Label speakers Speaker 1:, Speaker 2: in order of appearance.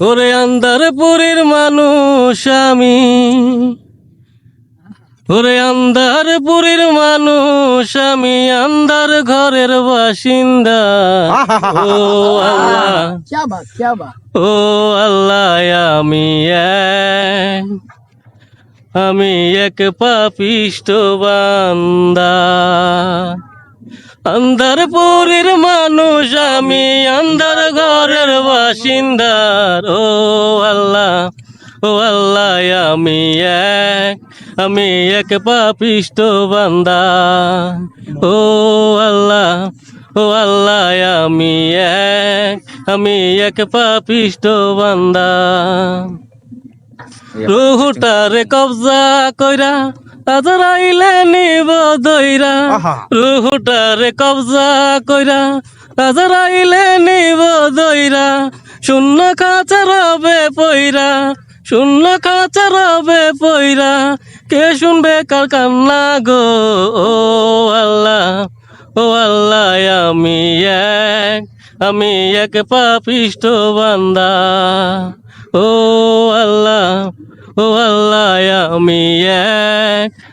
Speaker 1: ওরে আন্দারপুরের মানুষ আমি। ওরে আন্দারপুরের মানুষ আমি আন্দার ঘরের বাসিন্দা। ও আল্লাহ। ও আল্লাহ আমি আমি এক পাপিষ্ট বান্দা। আন্দারপুরের মানুষ আমি আন্দার ঘরের বাসিন্দার ও আল্লাহ ও আল্লাহ আমি এক আমি এক পাপিষ্ট বান্দা। ও আল্লাহ ও আল্লাহ আমি এক আমি এক পাপিষ্ট বান্দা। রুহুটারে কবজা কইরা আজরাইলে নিব দইরা রুহুটারে কবজা কইরা। আজরাইলে নিব দইরা শূন্য খাঁচা রবে পইরা শূন্য খাঁচা রবে পইরা। কে শুনবে কার কান্না গো? ও আল্লাহ ও আল্লাহ আমি এক আমি এক পাপিষ্ট বান্দা। ও আল্লাহ ও আল্লাহ আমি এক।